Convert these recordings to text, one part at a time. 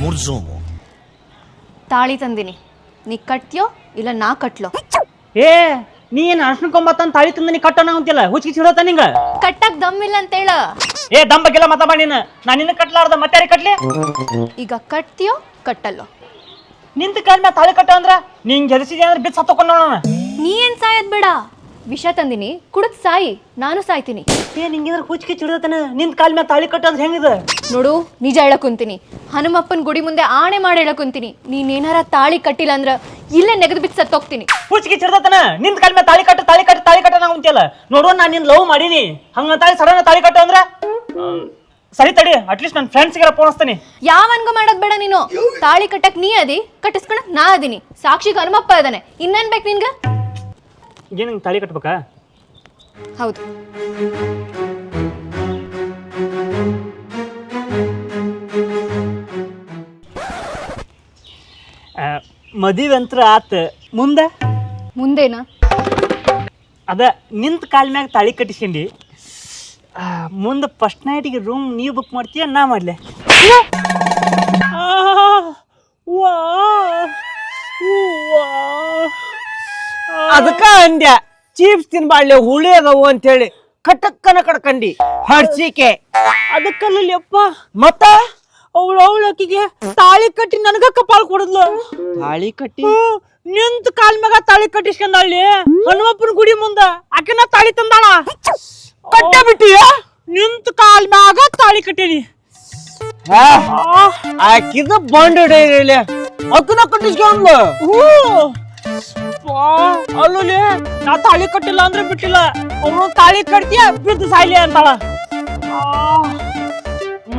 ಮುರ್ಜೋಮು ತಾಳಿ ತಂದಿನಿ. ನೀ ಕಟ್ತ್ಯೋ ಇಲ್ಲ ನಾ ಕಟ್ಲೋ? ಏ ನೀನ್ ಅರ್ಶನ ಕೊಂಬತ್ತಂತ ತಾಳಿ ತಂದ ನೀ ಕಟ್ಟೋಣ ಅಂತಿಲ್ಲ? ಹುಚ್ಚಿಗೆ ಸಿಡತ್ತ ನಿಂಗ? ಕಟ್ಟಕ್ ಅಂತ ಹೇಳ. ಏ ದಂಬಕ್ಕೆಲ್ಲ ಮತ ಮಾಡಿ ನೀನು. ನಾನು ನಿನ್ನ ಕಟ್ಲಾರ್ದ ಮತ್ತೆ ಕಟ್ಲಿ? ಈಗ ಕಟ್ತೀಯೋ ಕಟ್ಟಲ್ಲೋ ನಿಂತ ಕಾಲ್ ಮ್ಯಾಲ ತಾಳಿ ಕಟ್ಟ ಅಂದ್ರ ನಿಂಗೆ ಹೆದರ್ಸಿದೆ ಅಂದ್ರೆ ಬಿತ್ತು ಸತ್ತಕೊಂಡ್ ನೋಡೋಣ ನೀ ಏನ್ ಸಾಯದ್ ಬೇಡ? ವಿಷ ತಂದಿನಿ ಕುಡದ್ ಸಾಯಿ ನಾನು ಸಾಯ್ತೀನಿ. ಏ ನಿಂಗಿದ್ರ ಹುಚ್ಚಿಗೆ ಚಿಡತನ ನಿಂತ ಕಾಲ್ ಮ್ಯಾಲ ತಾಳಿ ನೋಡು ನಿಜ ಹೇಳಕುಂತೀನಿ ಹನುಮಪ್ಪನ ಗುಡಿ ಮುಂದೆ ಆಣೆ ಮಾಡಿ ಹೇಳಕುಂತೀನಿ ಏನಾರ ತಾಳಿ ಕಟ್ಟಿಲ್ಲ ಅಂದ್ರ ಇಲ್ಲೇ ನೆಗದು ಬಿಟ್ಟು ಸತ್ತೋಗ್ತೀನಿ ಹುಚ್ಚಿಗೆ ಚಿಡತನ ನಿಂತ ಕಾಲ್ ಮ್ಯಾಲ ತಾಳಿ ಕಟ್ಟ ತಾಳಿ ಕಟ್ಟ ತಾಳಿ ಕಟ್ಟ ನಾವು ಅಂತೀಯಲ್ಲ. ನೋಡು ನಾನು ನಿನ್ ಲವ್ ಮಾಡೀನಿ. ಹಂಗ ತಾಳಿ ಸಡನ್ ತಾಳಿ ಕಟ್ಟು ಅಂದ್ರ? ಸರಿ ತಡಿ ಅಟ್ಲೀಸ್ಟ್ ನನ್ನ ಫ್ರೆಂಡ್ಸ್ಗೆಲ್ಲ ಫೋನ್ ಯಾವ ಯಾವನ್ಗ ಮಾಡೋದ್ ಬೇಡ ನೀನು. ತಾಳಿ ಕಟ್ಟಕ್ ನೀ ಅದಿ ಕಟ್ಟಿಸ್ಕೊಳಕ್ ನಾ ಅದೀನಿ. ಸಾಕ್ಷಿಗೆ ಹನುಮಪ್ಪ ಅದಾನೆ ಇನ್ನೇನ್ ಬೇಕು ನಿನ್ಗ? ಏನು ತಾಳಿ ಕಟ್ಬೇಕಾ? ಹೌದು. ಮದುವೆ ಅಂತ್ರ ಆತ. ಮುಂದೆ? ಮುಂದೇನ? ಅದ ನಿಂತ ಕಾಲ್ ಮ್ಯಾಗ ತಾಳಿ ಕಟ್ಟಿಸ್ಕೊಂಡಿ ಮುಂದೆ ಫಸ್ಟ್ ನೈಟಿಗೆ ರೂಮ್ ನೀವು ಬುಕ್ ಮಾಡ್ತೀಯ ನಾ ಮಾಡ್ಲೆ? ಅದಕ್ಕ ಅಂದ್ಯ? ಚೀಪ್ಸ್ ತಿನ್ಬಾಳ್ಲೆ ಹುಳಿ ಅದಾವು ಅಂತೇಳಿ ಕಟಕ್ಕನ ಕಡ್ಕಂಡಿ ಹಡ್ಸಿಕೆ ಅದಕ್ಕಲ್ಲಪ್ಪ ಮತ್ತ? ಅವಳು ಅವಳು ಆಕಿಗೆ ತಾಳಿ ಕಟ್ಟಿ ನನಗ ಕಪಾಲ್ ಕೊಡದ್ಲು. ತಾಳಿ ಕಟ್ಟಿ? ನಿಂತ ಕಾಲ್ ಮ್ಯಾಗ ತಾಳಿ ಕಟ್ಟಿಸ್ಕೊಂಡಳ್ಳಿ ಹನುಮಪ್ಪನ ಗುಡಿ ಮುಂದ ಆಕಿನ ತಾಳಿ ತಂದಾಳ. ಕಟ್ಟ ಬಿಟ್ಟಿಯ? ನಿಂತ ಕಾಲ್ ಮ್ಯಾಗ ತಾಳಿ ಕಟ್ಟೀನಿ. ಆಕಿದ ಬಾಂಡ್ ಹಿಡಿಯಲಿ ಅಕ್ಕನ ಕಟ್ಟಿಸ್ಕೊಂಡ್ಲು. ಅಲ್ಲೇ ನಾ ತಾಳಿ ಕಟ್ಟಿಲ್ಲ ಅಂದ್ರೆ ಬಿಟ್ಟಿಲ್ಲ. ಅವನು ತಾಳಿ ಕಟ್ತೀಯ ಬಿದ್ದು ಸಾಯ್ಲಿ ಅಂತಾಳ.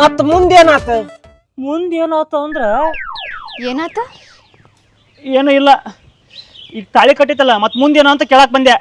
ಮತ್ ಮುಂದೇನಾತ? ಮುಂದೇನಾತ ಅಂದ್ರ ಏನಾತ? ಏನೂ ಇಲ್ಲ. ಈಗ ತಾಳಿ ಕಟ್ಟಿತ್ತಲ್ಲ ಮತ್ ಮುಂದೇನು ಅಂತ ಕೇಳಕ್ ಬಂದೆ.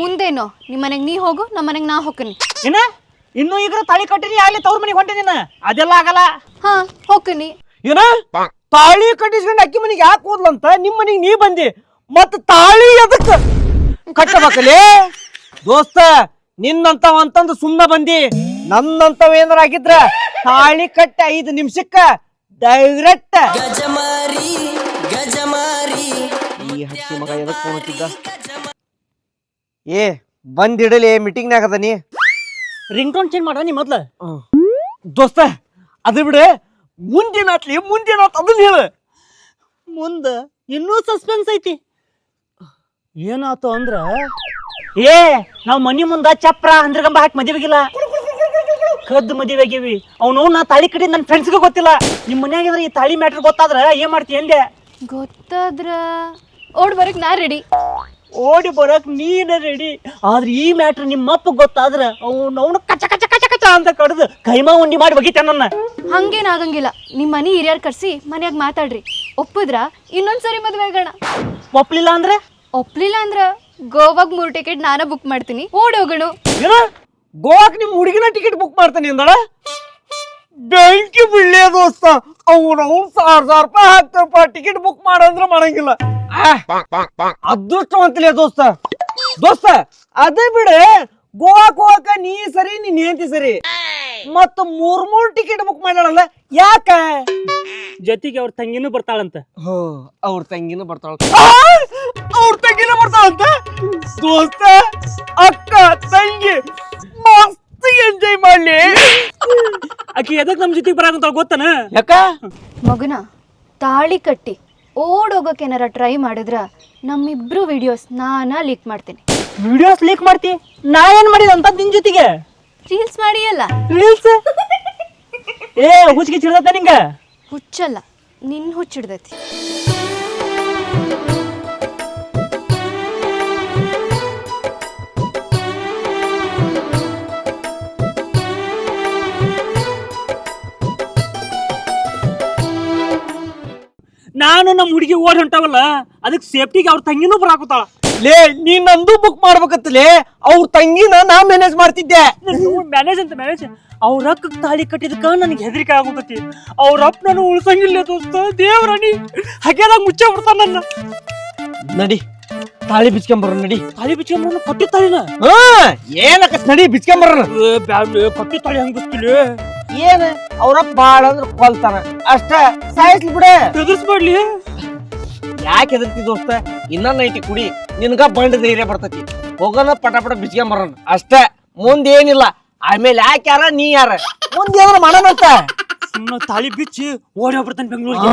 ಮುಂದೇನೋ? ನಿಮ್ಮ ಮನೆಗ್ ನೀ ಹೋಗು ನಮ್ಮ ಮನೆಗ್ ನಾ ಹೋಗ್ತೀನಿ. ಏನ ಇನ್ನು ಈಗ ತಾಳಿ ಕಟ್ಟಿನಿ ಆಗ್ಲಿ ತವ್ರ ಮನೆಗೆ ಹೊಂಟಿನ ಅದೆಲ್ಲ ಆಗಲ್ಲ. ಹಾ ಹೋಗ್ತೀನಿ. ಏನ? ತಾಳಿ ಕಟ್ಟಿಸ್ಕೊಂಡು ಅಕ್ಕಿ ಮನೆಗೆ ಯಾಕೆ ಹೋದ್ಲಂತ? ನಿಮ್ಮ ಮನೆಗೆ ನೀ ಬಂದಿ. ಮತ್ ತಾಳಿ ಅದಕ್ಕೆ ಕಟ್ಟಬೇಕಲೇ? ದೋಸ್ತ ನಿನ್ನಂತವ ಅಂತಂದು ಸುಮ್ಮನೆ ಬಂದಿ ನನ್ನಂತವ ಏನಾರ ಆಗಿದ್ರ ತಾಳಿ ಕಟ್ಟ ಐದು ನಿಮಿಷಕ್ಕ ಡೈರೆಕ್ಟ್ ಈ ಹಸಿ ಮಗ ಎದಕ್ ಫೋನ್ ಹಚ್ಚಿದ್ದ? ಏ ಬಂದಿಡಲಿ ಮೀಟಿಂಗ್ನಾಗ ಅದನಿ. ರಿಂಗ್ ಟೋನ್ ಚೇಂಜ್ ಮಾಡ ನೀ ಮೊದ್ಲು? ದೋಸ್ತ ಅದು ಬಿಡು. ಮುಂದಿನ ಮುಂದಿನ ಅದನ್ನ ಹೇಳು. ಮುಂದ ಇನ್ನೂ ಸಸ್ಪೆನ್ಸ್ ಐತಿ. ಏನಾತು ಅಂದ್ರ? ಏ ನಾವ್ ಮನಿ ಮುಂದ ಚಪ್ರ ಹಂದ್ರಗಂಬ ಹಾಕಿ ಮದುವೆಗಿಲ್ಲ ಕದ್ದು ಮದುವೆ ಆಗಿವಿ. ಅವ್ನು ನಾ ತಾಳಿ ಕಡೆ ನನ್ನ ಫ್ರೆಂಡ್ಸ್ಗೂ ಗೊತ್ತಿಲ್ಲ. ನಿಮ್ಮ ಮನ್ಯಾಗ ಈ ತಾಳಿ ಮ್ಯಾಟ್ರ್ ಗೊತ್ತಾದ್ರ ಏನ್ ಮಾಡ್ತಿ ಎಂದೆ ಗೊತ್ತಾದ್ರ? ಓಡ್ ಬರಕ್ ನಾ ರೆಡಿ ಓಡಿ ಬರಕ್ ನೀನ ರೆಡಿ ಆದ್ರೆ ಈ ಮ್ಯಾಟ್ರ್ ನಿಮ್ಮ ಅಪ್ಪ ಗೊತ್ತಾದ್ರ ಅವ್ನು ಅವನು ಕಚ ಕಚ ಕಚ ಕಚ ಅಂತ ಕಡ್ದು ಕೈಮಾ ಉಂಡಿ ಮಾಡಿ ಬಗೀತ ನನ್ನ. ಹಂಗೇನ್ ಆಗಂಗಿಲ್ಲ. ನಿಮ್ಮ ಮನಿ ಹಿರಿಯರ್ ಕರ್ಸಿ ಮನ್ಯಾಗ ಮಾತಾಡ್ರಿ. ಒಪ್ಪುದ್ರ ಇನ್ನೊಂದ್ಸರಿ ಮದ್ವೆ ಆಗೋಣ. ಒಪ್ಲಿಲ್ಲ ಅಂದ್ರೆ? ಒಪ್ಲಿಲ್ಲ ಅಂದ್ರ ಗೋವಾಗ್ ಮೂರು ಟಿಕೆಟ್ ನಾನ ಬುಕ್ ಮಾಡ್ತೀನಿ. ಓಡ್ ಹೋಗೋಣ ಏನ? ಗೋವಾಕ್ ನಿಮ್ ಹುಡುಗಿನ ಟಿಕೆಟ್ ಬುಕ್ ಮಾಡ್ತಾನೆ ಅಂದಳ? ಬೆಂಕಿ ಬಿಡ್ಲೇ ದೋಸ್ತ. ಅವ್ನ ಅವ್ನು ಸಾವಿರ ಸಾವಿರ ರೂಪಾಯಿ ಹಾಕ್ತಾರಪ್ಪ ಟಿಕೆಟ್ ಬುಕ್ ಮಾಡಂದ್ರ ಮಾಡಂಗಿಲ್ಲ. ಅದೃಷ್ಟವಂತಲೇ ದೋಸ್ತ. ದೋಸ್ತ, ಅದೇ ಬಿಡು. ಗೋವಾಕ್ ಹೋಗಕ ನೀ ಸರಿ, ನೀನ್ ಹೆಂಡತಿ ಸರಿ. ಮತ್ತ ಮೂರ್ ಮೂರ್ ಟಿಕೆಟ್ ಬುಕ್ ಮಾಡ್ಯಾಳಲ್ಲ ಯಾಕ? ಜೊತೆಗೆ ಅವ್ರ ತಂಗಿನೂ ಬರ್ತಾಳಂತ. ಹೋ ಅವ್ರ ತಂಗಿನೂ ಬರ್ತಾಳ. ಅವ್ರ ತಂಗಿನೂ ಬರ್ತಾಳಂತ? ದೋಸ್ತ ಅಕ್ಕ ತಂಗಿ ಮಸ್ತ್ ಎಂಜಾಯ್ ಮಾಡ್ಲಿ. ಆಕಿ ಎದಕ್ ನಮ್ ಜೊತೆಗೆ ಬರಾಕಂತ ಗೊತ್ತನ? ಯಾಕ? ಮಗನ ತಾಳಿ ಕಟ್ಟಿ ಓಡೋಗಕ್ಕೆ ಹೋಗಕ್ ಏನಾರ ಟ್ರೈ ಮಾಡಿದ್ರ ನಮ್ಮಿಬ್ರು ವಿಡಿಯೋಸ್ ನಾನ ಲೀಕ್ ಮಾಡ್ತೀನಿ. ವಿಡಿಯೋಸ್ ಲೀಕ್ ಮಾಡ್ತಿ? ನಾ ಏನ್ ಮಾಡಿದ ಅಂತ ನಿನ್ ಜೊತೆಗೆ? ರೀಲ್ಸ್ ಮಾಡಿ ಅಲ್ಲ ರೀಲ್ಸ್ ಏ ಹುಚ್ಚಿಗೆ ಚಿಡ್ದತ್ತ ನಿಂಗ? ಹುಚ್ಚಲ್ಲ ನಿನ್ ಹುಚ್ಚಿಡ್ದೈತಿ ನಾನು ನಮ್ಮ ಹುಡುಗಿ ಓಡ್ ಹೊಂಟಾವಲ್ಲ ಅದಕ್ಕೆ ಸೇಫ್ಟಿಗೆ ಅವ್ರ ತಂಗಿನೂ ಬರಾಕತ್ತಾಳ ಲೇ ನೀ ನಂದು ಬುಕ್ ಮಾಡ್ಬೇಕತ್ತಲೇ ಅವ್ರ ತಂಗಿನ ನಾ ಮ್ಯಾನೇಜ್ ಮಾಡ್ತಿದ್ದೆ. ಮ್ಯಾನೇಜ್ ಅಂತ ಮ್ಯಾನೇಜ್ ಅವ್ರ ಅಕ್ಕ ತಾಳಿ ಕಟ್ಟಿದಕ್ಕ ನನಗೆ ಹೆದರಿಕೆ ಆಗೋಗತಿ ಅವ್ರ ಅಪ್ಪ ನಾನು ಉಳ್ಸಂಗಿಲ್ಲ ದೋಸ್ತ ದೇವ್ರಾಣಿ ಹಾಗೆದಾಗ ಮುಚ್ಚ ಬಿಡ್ತಾನ ನನ್ನ. ನಡಿ ತಾಳಿ ಬಿಚ್ಕೊಂಬರ ನಡಿ. ತಾಳಿ ಬಿಚ್ಕೊಂಡ್ ಪಟ್ಟಿ ತಾಳಿನ? ಹಾ ಏನಕ್ಕ ನಡಿ ಬಿಚ್ಕೊಂಬರ ಕೊಟ್ಟಿ ಕಟ್ಟಿ ತಾಳಿ ಹೆಂಗ್ ಬಿಸ್ತಿಲಿ ಏನ ಅವ್ರಪ್ಪ ಬಾಳ ಅಂದ್ರ ಕೊಲ್ತಾನ. ಅಷ್ಟ ಸಾಯಿಸ್ಲಿ ಬಿಡ. ಎದುರಿಸ್ಬೇಡ್ಲಿ ಯಾಕೆ ಹೆದರ್ತಿ ದೋಸ್ತ? ಇನ್ನೊಂದ್ ಐತಿ ಕುಡಿ ನಿನ್ಗ ಬಂಡ ಧೈರ್ಯ ಬರ್ತೈತಿ. ಹೋಗೋಣ ಪಟ ಪಟ ಬಿಚ್ಕೊಂಬರೋಣ. ಅಷ್ಟೇ ಮುಂದೇನಿಲ್ಲ ಆಮೇಲೆ ಯಾಕೆ ಯಾರ ನೀ ಯಾರ? ಮುಂದ್ ಮಾಡೋಣ ಮಾಡೋಣಂತ ಸುಮ್ಮನೆ ತಾಳಿ ಬಿಚ್ಚಿ ಓಡಿ ಹೋಗ್ಬಿಡ್ತಾನೆ ಬೆಂಗಳೂರಿಗೆ.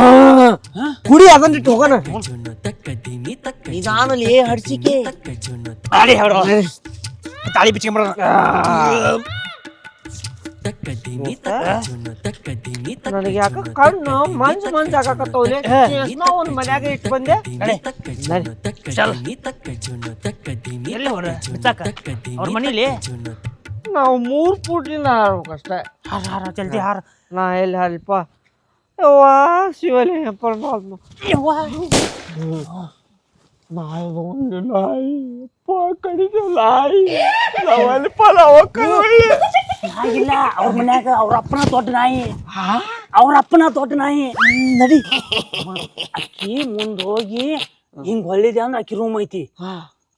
ಕುಡಿ ಅದನ್ನ ಇಟ್ಟು ಹೋಗೋಣ. ನಿಧಾನಲ್ಲಿ ಹಡ್ಸಿಕೆ ತಾಳಿ ಬಿಚ್ಕೊಂಬರೋಣ. ನನಗೆ ಯಾಕ ಕಣ್ಣು ಮಂಜ್ ಮಂಜ್ ಆಗಾಕತ್ತವ್ಲೆ ನಾವು ಒಂದು ಮನ್ಯಾಗ ತಕ್ಕ ಅವ್ರ ಮನೇಲಿ ನಾವು ಮೂರ್ ಫೂಟ್ಲಿಂದ ಹಾರ್ಬೇಕಷ್ಟ ಹಾರ ಹಾರ ಜಲ್ದಿ ಹಾರ. ನಾ ಎಲ್ಲಿ ಹಾರಿಪ್ಪ ಯವ್ವಾ ಶಿವಲಿಂಗ ಪರಮಾತ್ಮ. ನಾಯಿ ಒಂದು ನಾಯಿ ಅಪ್ಪ ಕಡಿದ ನಾಯಿ. ನಾಯಿಲ್ಲ ಅವ್ರ ಮನ್ಯಾಗ ಅವ್ರ ಅಪ್ಪನ ದೊಡ್ಡ ನಾಯಿ. ಅವ್ರ ಅಪ್ಪನ ದೊಡ್ಡ ನಾಯಿ. ನಡಿ. ಅಕ್ಕಿ ಮುಂದೆ ಹೋಗಿ ಹಿಂಗ್ ಹೊಲಿದೆ ಅಂದ್ರೆ ಅಕ್ಕಿ ರೂಮ್ ಐತಿ.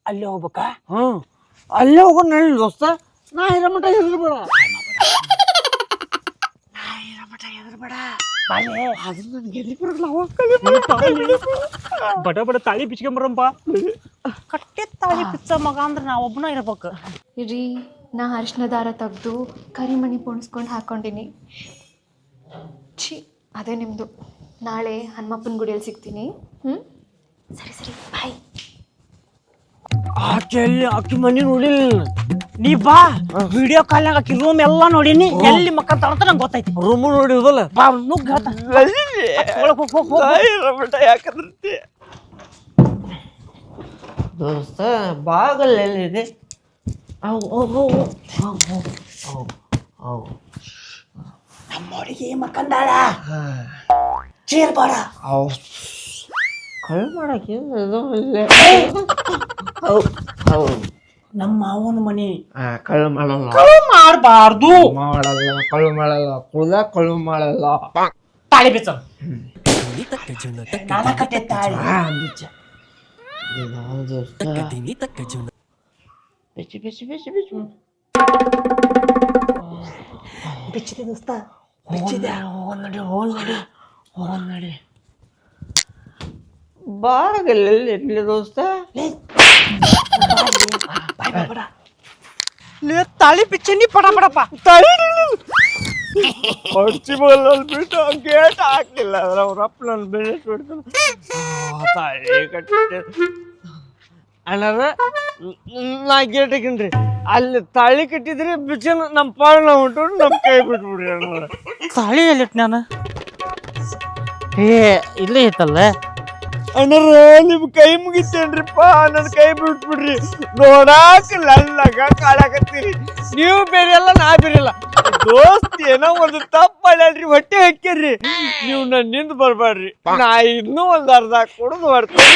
ಅಲ್ಲಿ ಹೋಗ್ಬೇಕಾ? ಹ್ಮ್ ಅಲ್ಲೇ ಹೋಗೋಣ ನಡಿ ದೋಸ್ತ. ನಾ ಇರ ಮಟ ಹೆದರ್ಬೇಡ ಅದನ್ನ ನನಗೆ ಎಲ್ಲಿ ಬರಲ್ಲ ಬಡ ಬಡ ತಾಳಿ ಬಿಚ್ಕೊಂಬರಪ್ಪ ಕಟ್ಟೆ ತಾಳಿ ಬಿಚ್ಚ ಮಗ ಅಂದ್ರೆ ನಾ ಒಬ್ಬನ ಇರ್ಬೇಕು. ರೀ ನಾ ಅರಿಶಿನ ದಾರ ತೆಗೆದು ಕರಿಮಣಿ ಪುಣಿಸ್ಕೊಂಡು ಹಾಕ್ಕೊಂಡಿನಿ ಛಿ ಅದೇ ನಿಮ್ಮದು ನಾಳೆ ಹನುಮಪ್ಪನ ಗುಡಿಯಲ್ಲಿ ಸಿಗ್ತೀನಿ. ಹ್ಞೂ ಸರಿ ಸರಿ. ಬಾಯ್ ಆಕೆ ಎಲ್ಲಿ ಆಕಿ ಮನೆ ನೋಡಿಲ್ಲ ನೀ ಬಾ. ವಿಡಿಯೋ ಕಾಲ್ನಾಗ ಅಕ್ಕಿ ರೂಮ್ ಎಲ್ಲ ನೋಡೀನಿ. ಎಲ್ಲಿ ಮಕ್ಕ ಅಂತ ನಂಗೆ ಗೊತ್ತಾಯ್ತು. ರೂಮು ನೋಡಿದಲ್ಲ ಬಾ ನುಗ್ಗ ಒಳಗ್ ಹೋಗ್ ಹೋಗ್ ಹೋಗ್ ಯಾಕಂದ್ರೆ ದೋಸ್ತ ಬಾಗಲ್ ಎಲ್ಲಿದೆ ಅವು ಅವು ಅವು ಅವು ಅವು ನಮ್ಮ ಹುಡುಗಿ ಮಕ್ಕಂದಾಳ ಚೇರ್ ಬಾಡ ಅವು ಕಳ್ ಮಾಡಕ್ಕೆ ಅದು ಇಲ್ಲೇ ಅವು ಅವು ನಮ್ಮ ಮಾವನ ಮನಿ ಕಳ್ಳು ಮಾಡಲ್ಲ ಮಾಡಬಾರ್ದು ಮಾಡಲ್ಲ ಕಳ್ಳು ಮಾಡಲ್ಲ ಕುಳ್ದ ಕಳ್ಳು ಮಾಡಲ್ಲ ತಾಳಿ ಬಿಚ್ಚ ನಾನ ಕಟ್ಟೆ ತಾಳಿ ಆ, ಬಿಚ್ಚ. ಇದು ದೋಸ್ತ ಬಿಚ್ಚಿ ಬಿಚ್ಚಿ ಬಿಚ್ಚಿ ಬಿಚ್ಚಿ ಬಿಚ್ಚಿದೆ ದೋಸ್ತ ಬಿಚ್ಚಿದೆ ಹೋಗೋಣ ನಡಿ ಹೋಗೋಣ ನಡಿ ಹೋಗೋಣ ನಡಿ ಬಾಗಲಲ್ಲಿ ಇರ್ಲಿ ದೋಸ್ತ ತಾಳಿ ಬಿಚ್ಚಿ ಪಡ ಪಡಪ್ಪ ಹೊಡ್ಸಿ ಬಲ್ಲಲ್ಲಿ ಬಿಟ್ಟು ಗೇಟ್ ಹಾಕ್ಲಿಲ್ಲ ಅದ್ರ ಅವ್ರ ಅಪ್ಪ ನನ್ನ ಬೆಳೆ ಬಿಡ್ತಾನೆ ತಾಳಿ ಕಟ್ಟಿದ್ದೆ ಅಣ್ಣಾರ ನಾ ಗೇಟ್ ಹಾಕಿನ್ರಿ ಅಲ್ಲಿ ತಾಳಿ ಕಟ್ಟಿದ್ರಿ ಬಿಚನ್ ನಮ್ಮ ಪಾಳನ ಹೊಂಟು ನಮ್ಮ ಕೈ ಬಿಟ್ಬಿಡ್ರಿ ಅಣ್ಣಾರ. ತಾಳಿ ಎಲ್ಲಿಟ್ ನಾನು ಏ ಇಲ್ಲೇ ಐತಲ್ಲ? ಅಣ್ಣರ ನಿಮ್ ಕೈ ಮುಗಿತೇನ್ರಿಪ್ಪ? ನನ್ನ ಕೈ ಬಿಟ್ಬಿಡ್ರಿ. ನೋಡಾಕ ಲಲ್ಲಗ ಕಾಡಾಕತ್ತೀರಿ ನೀವು ಬೇರೆ ಅಲ್ಲ ನಾ ಬೇರೆ ಅಲ್ಲ ದೋಸ್ತ್ ಏನೋ ಒಂದು ತಪ್ಪು ಮಾಡ್ಯಾಡ್ರಿ ಹೊಟ್ಟೆ ಹಾಕ್ಯರ್ರಿ. ನೀವು ನನ್ನಿಂದ ಬರ್ಬೇಡ್ರಿ ನಾ ಇನ್ನೂ ಒಂದ್ ಅರ್ಧ ಕುಡಿದು ಬರ್ತೀನಿ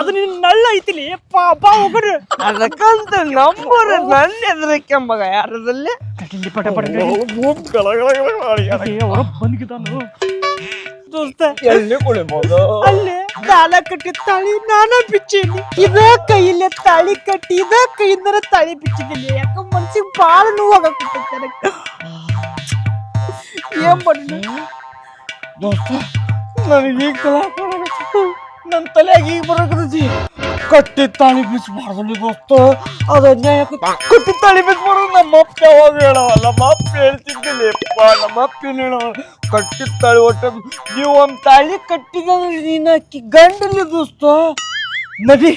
ಅದು ನಿನ್ ನಳ್ಳ ಐತಿಲಿ. ಪಾಪ ಹೋಗ್ರಿ. ಅದಕ್ಕಂತ ನಂಬರ್ ನನ್ನ ಎದುರಕ್ಕೆ ಮಗ ಯಾರದಲ್ಲಿ? ಪಟ ಪಟ ಬಂದ್ಗಿದ್ದಾನು ದೋಸ್ತ ಎಲ್ಲಿ ಕುಡಿಬೋದು ಅಲ್ಲೇ ನಾನ ಕಟ್ಟಿ ತಾಳಿ ನಾನ ಬಿಚ್ಚೀನಿ ಇದ ಕೈயிಲೆ ತಾಳಿ ಕಟ್ಟಿ ಇದ ಕೈಯಿಂದರ ತಾಳಿ ಬಿಚ್ಚಿದ್ದೀನಿ ಯಾಕ ಮನ್ಸಿಗೆ ಬಾಳ ನೋವಾಗಕ್ಕೆ ಏನ್ ಮಾಡಿ ದೋಸ್ತ ನನಗೆ ಈಗ ಕಲಾಪ ನನ್ನ ತಲೆಯಾಗ ಈಗ ಬರೋಕತ್ತೈತಿ ಕಟ್ಟಿ ತಾಳಿ ಬಿಚ್ಚಬಾರ್ದು ದೋಸ್ತ. ಅದು ಅನ್ಯಾಯ ಕಟ್ಟಿ ತಾಳಿ ಬಿಚ್ಚಬಾರ್ದು ನಮ್ಮ ಅಪ್ಪ ಯಾವಾಗ ಹೇಳವಲ್ಲ ನಮ್ಮ ಅಪ್ಪ ನಮ್ಮ ಅಪ್ಪ ಹೇಳವಲ್ಲ ಹೇಳವ? ಕಟ್ಟಿ ತಾಳಿ ಒಟ್ಟ ನೀವು ಒಂದು ತಾಳಿ ಕಟ್ಟಿದಂದ್ರೆ ನೀನು ಅಕ್ಕಿ ಗಂಡಲಿ ದೋಸ್ತ. ನಡಿ.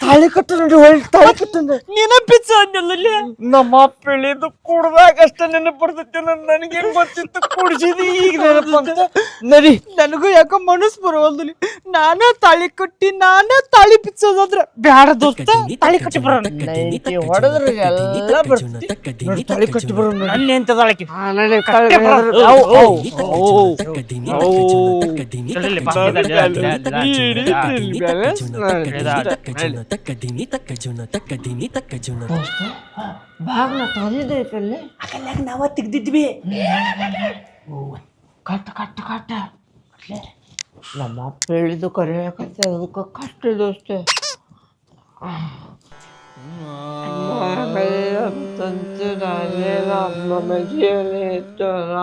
ತಾಳಿ ಕಟ್ಟ ನಡಿ ಹೊಳ್ಳಿ ತಾಳಿ ಕಟ್ಟಂದ್ರೆ ನೆನಪಿಸ ನಮ್ಮ ಅಪ್ಪ ಹೇಳಿದ್ದು ಕುಡ್ದಾಗ ಅಷ್ಟ ನೆನಪು ಬರ್ತೈತಿ ನನಗೆ ಗೊತ್ತಿತ್ತು ಕುಡ್ಸಿದಿ ಈಗ ನೆನಪಂತ ನಡಿ ನನಗೂ ಯಾಕೋ ಮನಸ್ಸು ಬರವಲ್ದಲ್ಲಿ ನಾನ ತಾಳಿ ಕಟ್ಟಿ ನಾನ ತಾಳಿ ಬಿಚ್ಚೋದಾದ್ರ ಬ್ಯಾಡ ದೋಸ್ತ ತಾಳಿ ಕಟ್ಟಿ ಬರೋಣ ಹೊಡೆದ್ರೆ ಎಲ್ಲ ಬರ್ತೈತಿ ನೋಡಿ ತಾಳಿ ಕಟ್ಟಿ ಬರೋಣ ಅಲ್ಲಿ ಓ ಹಾ ನಡಿ ಕಟ್ಟೆ ದಿನಿ ತಕ್ಕ ಜುನ ತಕ್ಕ ದಿನಿ ತಕ್ಕ? ದೋಸ್ತ, ಬಾಗ್ಲ ತೊಳೆದಿದೆ ಐತಲ್ಲಿ ಅಕಲ್ಯಾಗ ನಾವ ತೆಗ್ದಿದ್ವಿ. Cut cut cut. ನಮ್ಮ ಅಪ್ಪ ಹೇಳಿದ್ದು ಕರೆಯಕತ್ತೆ ಅದಕ್ಕೆ ಕಷ್ಟ ದೋಸ್ತ ಅಂತಂತೆ ನಾನೇನ ಮನೆಯಲ್ಲಿ ಇಟ್ಟಲ್ಲ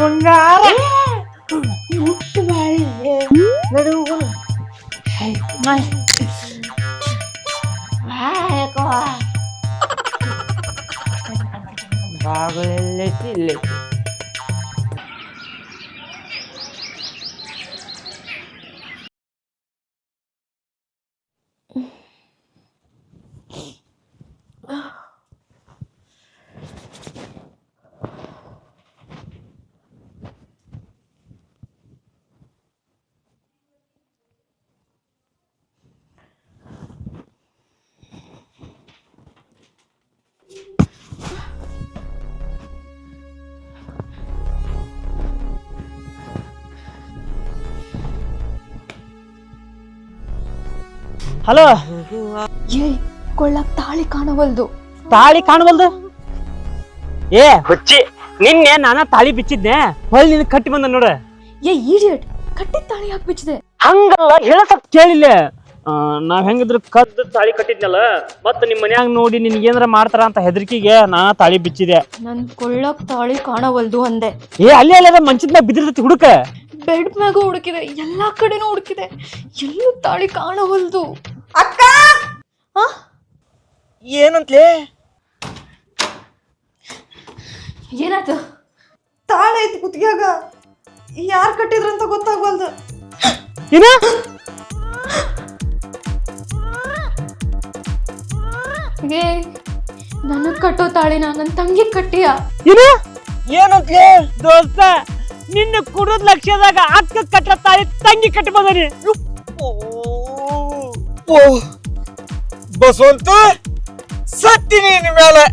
ಬಂಗಾರ ಮುಟ್ಟು ಬಾಯಿಗೆ ನಡುವು ಬಾಗಿಲಲ್ಲಿ ಇಲ್ಲಿ ಹಲೋ? ಏ ಕೊಳ್ಳಕ್ ತಾಳಿ ಕಾಣವಲ್ದು. ತಾಳಿ ಕಾಣವಲ್ದು? ಏ ಹುಚ್ಚಿ ನಿನ್ನೆ ನಾನ ತಾಳಿ ಬಿಚ್ಚಿದ್ನೆ. ಹೊಳ್ ನಿನ್ ಕಟ್ಟಿ ಬಂದ ನೋಡ. ಏ ಈಡಿಯಟ್ ಕಟ್ಟಿದ ತಾಳಿ ಯಾಕೆ ಬಿಚ್ಚಿದೆ? ಹಂಗಲ್ಲ ಹೇಳಸತ್ ಕೇಳಿಲ್ಲ. ಆ, ನಾವ್ ಹೆಂಗಿದ್ರು ಕದ್ದು ತಾಳಿ ಕಟ್ಟಿದ್ನಲ್ಲ ಮತ್ತ ನಿಮ್ ಮನ್ಯಾಗ ನೋಡಿ ನಿನ್ಗೆ ಏನಾರ ಮಾಡ್ತಾರ ಅಂತ ಹೆದರಿಕೆಗೆ ನಾ ತಾಳಿ ಬಿಚ್ಚಿದೆ. ನನ್ ಕೊಳ್ಳಕ್ ತಾಳಿ ಕಾಣವಲ್ದು ಅಂದೆ. ಏ ಅಲ್ಲಿ ಅಲ್ಲದ ಮಂಚದ ಮ್ಯಾಗ ಬಿದ್ದಿರ್ತೈತಿ ಹುಡುಕ. ಬೆಡ್ ಮ್ಯಾಗ ಹುಡುಕಿದೆ ಎಲ್ಲಾ ಕಡೆನೂ ಹುಡುಕಿದೆ. ಎಲ್ಲೂ ತಾಳಿ ಕಾಣವಲ್ದು. ಅಕ್ಕ! ಏನಂತ್ಲೇ? ಏನಾಯ್ತು? ತಾಳ ಐತಿ ಕುತ್ತಿಗೆಯಾಗ. ಯಾರ್ ಕಟ್ಟಿದ್ರಂತ ಗೊತ್ತಾಗ್ವಲ್ದು. ಏನ ಏ ನನಗ್ ಕಟ್ಟೋ ತಾಳಿನ ನನ್ನ ತಂಗಿ ಕಟ್ಟಿಯ? ಏನ ಏನಂತ್ಲೇ ದೋಸ್ತ? ನಿನ್ನ ಕುಡದ್ ಲಕ್ಷ್ಯದಾಗ ಅಕ್ಕ ಕಟ್ಟ ತಾಳಿ ತಂಗಿ ಕಟ್ಟಿ ಬಂದನಿ ಬಸವಂತ ಸತ್ತಿ ನಿನ್ನ ಮೇಲೆ